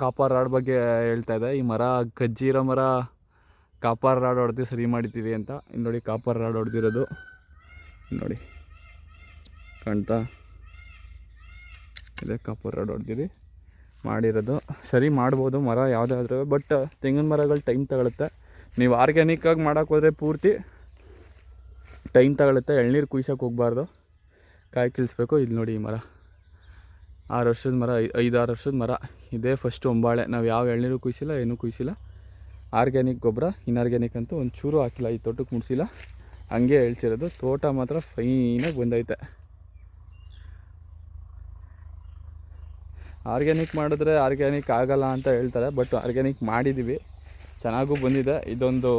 Copper rod ಬಗ್ಗೆ ಹೇಳ್ತಾ ಇದೆ. ಈ ಮರ ಕಜ್ಜಿರೋ ಮರ ಕಾಪರ್ ರಾಡ್ ಹೊಡೆದು ಸರಿ ಮಾಡಿದ್ದೀವಿ ಅಂತ. ಇಲ್ಲಿ ನೋಡಿ ಕಾಪರ್ ರಾಡ್ ಹೊಡೆದಿರೋದು ನೋಡಿ. ಕಾಣ್ತಾ? ಇದೆ ಕಾಪರ್ ರಾಡ್ ಹೊಡೆದಿರಿ ಮಾಡಿರೋದು. ಸರಿ ಮಾಡ್ಬೋದು ಮರ ಯಾವುದಾದ್ರೂ, ಬಟ್ ತೆಂಗಿನ ಮರಗಳು ಟೈಮ್ ತಗೊಳುತ್ತೆ. ನೀವು ಆರ್ಗ್ಯಾನಿಕ್ಕಾಗಿ ಮಾಡೋಕೆ ಹೋದರೆ ಪೂರ್ತಿ ಟೈಮ್ ತಗೊಳುತ್ತೆ. ಎಳ್ನೀರು ಕುಯ್ಸೋಕೆ ಹೋಗಬಾರ್ದು. ಕಾಯಿ ಕೀಳಿಸ್ಬೇಕು ಇಲ್ಲಿ ನೋಡಿ ಈ ಮರ. ಆರು ವರ್ಷದ ಮರ ಐದು ಐದಾರು ವರ್ಷದ ಮರ. ಇದೇ ಫಸ್ಟ್ ಒಂಬಾಳೆ. ನಾವು ಯಾವ ಎಳ್ನೀರು ಕುಯ್ಸಿಲ್ಲ, ಏನೂ ಕುಯ್ಸಿಲ್ಲ. ಆರ್ಗ್ಯಾನಿಕ್ ಗೊಬ್ಬರ, ಇನ್ಆರ್ಗ್ಯಾನಿಕ್ ಅಂತೂ ಒಂದು ಚೂರು ಹಾಕಿಲ್ಲ, ಈ ತೋಟಕ್ಕೆ ಮುಡಿಸಿಲ್ಲ. ಹಂಗೆ ಎಳ್ಸಿರೋದು. ತೋಟ ಮಾತ್ರ ಫೈನಾಗಿ ಬಂದೈತೆ. ಆರ್ಗ್ಯಾನಿಕ್ ಮಾಡಿದ್ರೆ ಆರ್ಗ್ಯಾನಿಕ್ ಆಗಲ್ಲ ಅಂತ ಹೇಳ್ತಾರೆ, ಬಟ್ ಆರ್ಗ್ಯಾನಿಕ್ ಮಾಡಿದ್ದೀವಿ ಚೆನ್ನಾಗೂ ಬಂದಿದೆ. ಇದೊಂದು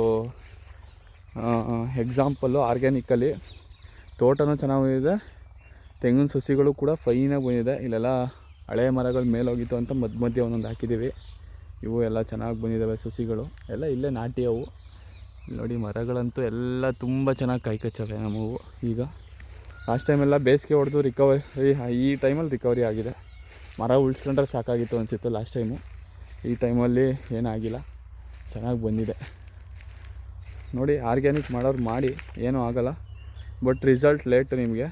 ಎಕ್ಸಾಂಪಲ್ಲು ಆರ್ಗ್ಯಾನಿಕ್ಕಲ್ಲಿ ತೋಟನೂ ಚೆನ್ನಾಗಿದೆ ತೆಂಗಿನ ಸಸಿಗಳು ಕೂಡ ಫೈನಾಗಿ ಬಂದಿದೆ. ಇಲ್ಲೆಲ್ಲ ಹಳೆ ಮರಗಳು ಮೇಲೋಗಿತ್ತು ಅಂತ ಮಧ್ಯ ಮಧ್ಯೆ ಒಂದೊಂದು ಹಾಕಿದ್ದೀವಿ ಇವು ಎಲ್ಲ ಚೆನ್ನಾಗಿ ಬಂದಿದ್ದಾವೆ ಸಸಿಗಳು. ಎಲ್ಲ ಇಲ್ಲೇ ನಾಟಿ ಅವು. ನೋಡಿ ಮರಗಳಂತೂ ಎಲ್ಲ ತುಂಬ ಚೆನ್ನಾಗಿ ಕಾಯಿ ಕಚ್ಚವೆ ನಮ್ಮವು ಈಗ ಲಾಸ್ಟ್ ಟೈಮೆಲ್ಲ ಬೇಸಿಗೆ ಹೊಡೆದು ರಿಕವರಿ ಈ ಟೈಮಲ್ಲಿ ರಿಕವರಿ ಆಗಿದೆ. ಮರ ಉಳಿಸ್ಕೊಂಡ್ರೆ ಸಾಕಾಗಿತ್ತು ಅನಿಸಿತ್ತು ಲಾಸ್ಟ್ ಟೈಮು ಈ ಟೈಮಲ್ಲಿ ಏನಾಗಿಲ್ಲ. ಚೆನ್ನಾಗಿ ಬಂದಿದೆ. ನೋಡಿ ಆರ್ಗ್ಯಾನಿಕ್ ಮಾಡೋರು ಮಾಡಿ, ಏನೂ ಆಗೋಲ್ಲ. ಬಟ್ ರಿಸಲ್ಟ್ ಲೇಟ್ ನಿಮಗೆ.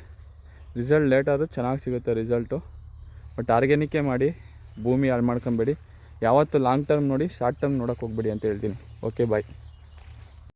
ರಿಸಲ್ಟ್ ಲೇಟ್ ಆದರೂ ಚೆನ್ನಾಗಿ ಸಿಗುತ್ತೆ ರಿಸಲ್ಟು. ಬಟ್ ಆರ್ಗ್ಯಾನಿಕ್ಕೇ ಮಾಡಿ, ಭೂಮಿ ಹಾಳು ಮಾಡ್ಕೊಬೇಡಿ. ಯಾವತ್ತೂ ಲಾಂಗ್ ಟರ್ಮ್ ನೋಡಿ ಶಾರ್ಟ್ ಟರ್ಮ್ ನೋಡೋಕೆ ಹೋಗ್ಬೇಡಿ ಅಂತ ಹೇಳ್ತೀನಿ. Okay bye